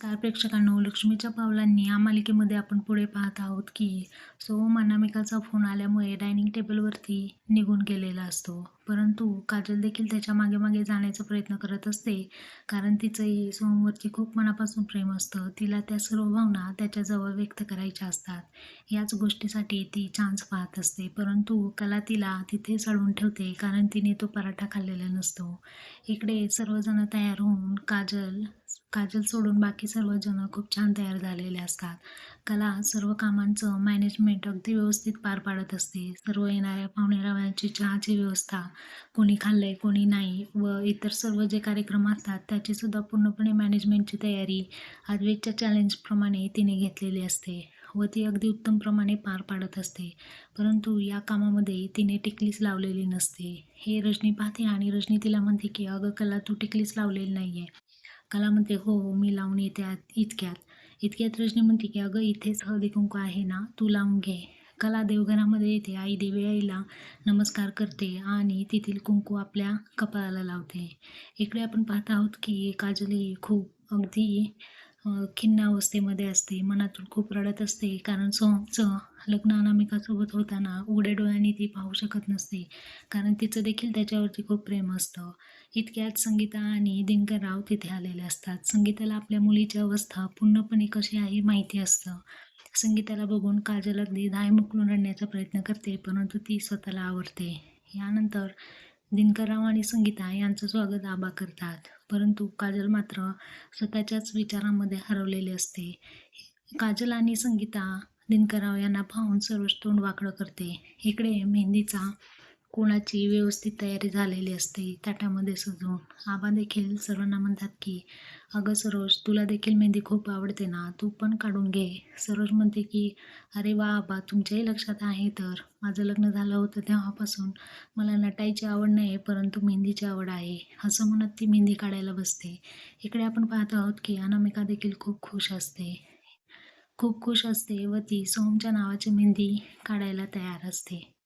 नमस्कार प्रेक्षकांनो लक्ष्मीच्या पावलांनी या मालिकेमध्ये आपण पुढे पाहत आहोत की सोहम अनामिकाचा फोन आल्यामुळे डायनिंग टेबलवरती निघून गेलेला असतो. परंतु काजल देखील त्याच्यामागे मागे जाण्याचा प्रयत्न करत असते कारण तिचंही सोहमवरती खूप मनापासून प्रेम असतं. तिला त्या सर्व भावना त्याच्याजवळ व्यक्त करायच्या असतात. याच गोष्टीसाठी ती चान्स पाहत असते. परंतु कला तिला तिथेच अडवून ठेवते कारण तिने तो पराठा खाल्लेला नसतो. इकडे सर्वजण तयार होऊन काजल काजल सोडून बाकी सर्वजण खूप छान तयार झालेले असतात. कला सर्व कामांचं मॅनेजमेंट अगदी व्यवस्थित पार पाडत असते. सर्व येणाऱ्या पाहुणेरावांची चहाची व्यवस्था कोणी खाल्लंय कोणी नाही व इतर सर्व जे कार्यक्रम असतात त्याचीसुद्धा पूर्णपणे मॅनेजमेंटची तयारी आजवेच्या चॅलेंजप्रमाणे तिने घेतलेली असते व ती अगदी उत्तम प्रमाणे पार पाडत असते. परंतु या कामामध्ये तिने टिकलीच लावलेली नसते. हे रजनी पाहते आणि रजनी तिला म्हणते की अगं कला तू टिकलीच लावलेली नाही आहे कला म्हणते हो हो मी लावून येते इतक्यात. इतक्यात रजनी म्हणते की अगं इथेच हळदी कुंकू आहे ना तू लावून घे. कला देवघरामध्ये येते आई देवी आईला नमस्कार करते आणि तेथील कुंकू आपल्या कपाळाला लावते. इकडे आपण पाहत आहोत की काजल ही खूप अगदी खिन्न अवस्थेमध्ये असते मनातून खूप रडत असते. कारण सोहमचं लग्न अनामिकासोबत होताना उघड्या डोळ्यांनी ती पाहू शकत नसते. कारण तिचं देखील त्याच्यावरती खूप प्रेम असतं. इतक्यात संगीता आणि दिनकर राव तिथे आलेले असतात. संगीताला आपल्या मुलीची अवस्था पूर्णपणे कशी आहे माहिती असतं. संगीताला बघून काजल अगदी धाय मुकलून रडण्याचा प्रयत्न करते परंतु ती स्वतःला आवडते यानंतर दिनकरराव आणि संगीता यांचं स्वागत आबा करतात. परंतु काजल मात्र स्वतःच्याच विचारांमध्ये हरवलेली असते. काजल आणि संगीता दिनकरराव यांना पाहून सर्वच तोंड वाकडं करते. इकडे मेहंदीचा कोणाची व्यवस्थित तयारी झालेली असते ताटामध्ये सजवून. आबा देखील सर्वांना म्हणतात की अगं सरोज तुला देखील मेहंदी खूप आवडते ना? तू पण काढून घे. सरोज म्हणते की अरे वा आबा तुमच्याही लक्षात आहे तर. माझं लग्न झालं होतं तेव्हापासून. मला नटायची आवड नाही परंतु मेहंदीची आवड आहे. असं म्हणत ती मेहंदी काढायला बसते. इकडे आपण पाहत आहोत की अनामिका देखील खूप खुश असते. खूप खुश असते व ती सोमच्या नावाची मेहंदी काढायला तयार असते.